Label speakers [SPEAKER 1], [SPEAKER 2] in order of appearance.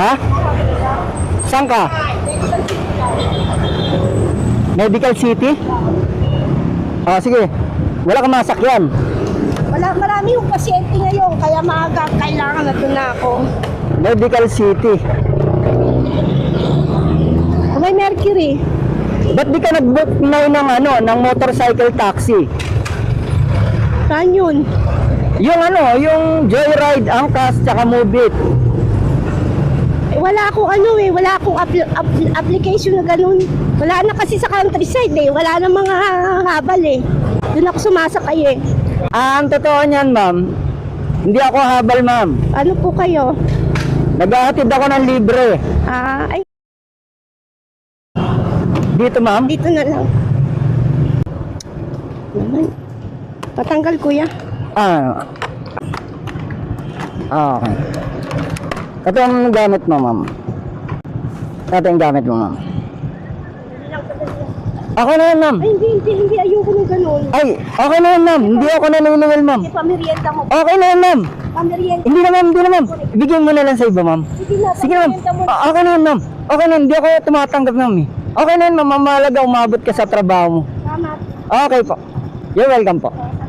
[SPEAKER 1] Ha? Saan ka? Medical City? Ah, sige. Wala kang masakyan.
[SPEAKER 2] Wala, marami yung pasyente ngayon, kaya maaga kailangan na doon na ako.
[SPEAKER 1] Medical City.
[SPEAKER 2] May Mercury.
[SPEAKER 1] Ba't di ka nag-book na ng ano, ng motorcycle taxi?
[SPEAKER 2] Saan yun?
[SPEAKER 1] Yung ano, yung Joyride, Angkas, tsaka Mobit.
[SPEAKER 2] Wala akong ano eh, wala akong apl- apl- application na ganun. Wala na kasi sa countryside eh, wala na mga habal eh. Doon ako sumasakay eh.
[SPEAKER 1] Ah, ang totoo niyan, ma'am. Hindi ako habal, ma'am.
[SPEAKER 2] Ano po kayo?
[SPEAKER 1] Naghahatid ako ng libre.
[SPEAKER 2] Ah, ay,
[SPEAKER 1] Dito, ma'am.
[SPEAKER 2] dito na lang. Naman. Patanggal kuya.
[SPEAKER 1] Ah. Ah, okay. Ito ang gamit mo, ma'am. Ito yung gamit mo, ma'am. Ako na yan, ma'am.
[SPEAKER 2] Ay, hindi, hindi, hindi. Ayoko ng ganun.
[SPEAKER 1] Ay, okay na yan, ma'am. Hindi ako naniningil, ma'am.
[SPEAKER 2] Hindi, pamerienda mo.
[SPEAKER 1] Okay na yan, ma'am.
[SPEAKER 2] Pamerienda.
[SPEAKER 1] Hindi na, ma'am. Hindi na, ma'am. Ibigyan mo na lang sa iba, ma'am.
[SPEAKER 2] Sige na,
[SPEAKER 1] Sige, ma'am.
[SPEAKER 2] pamerienda mo.
[SPEAKER 1] Ah, Okay na yan, ma'am. Okay na, hindi ako tumatanggap, ma'am. eh. Okay na yan, ma'am. Mamalaga, umabot ka sa trabaho mo.
[SPEAKER 2] Tama.
[SPEAKER 1] Okay po. You're welcome po.
[SPEAKER 2] Salamat.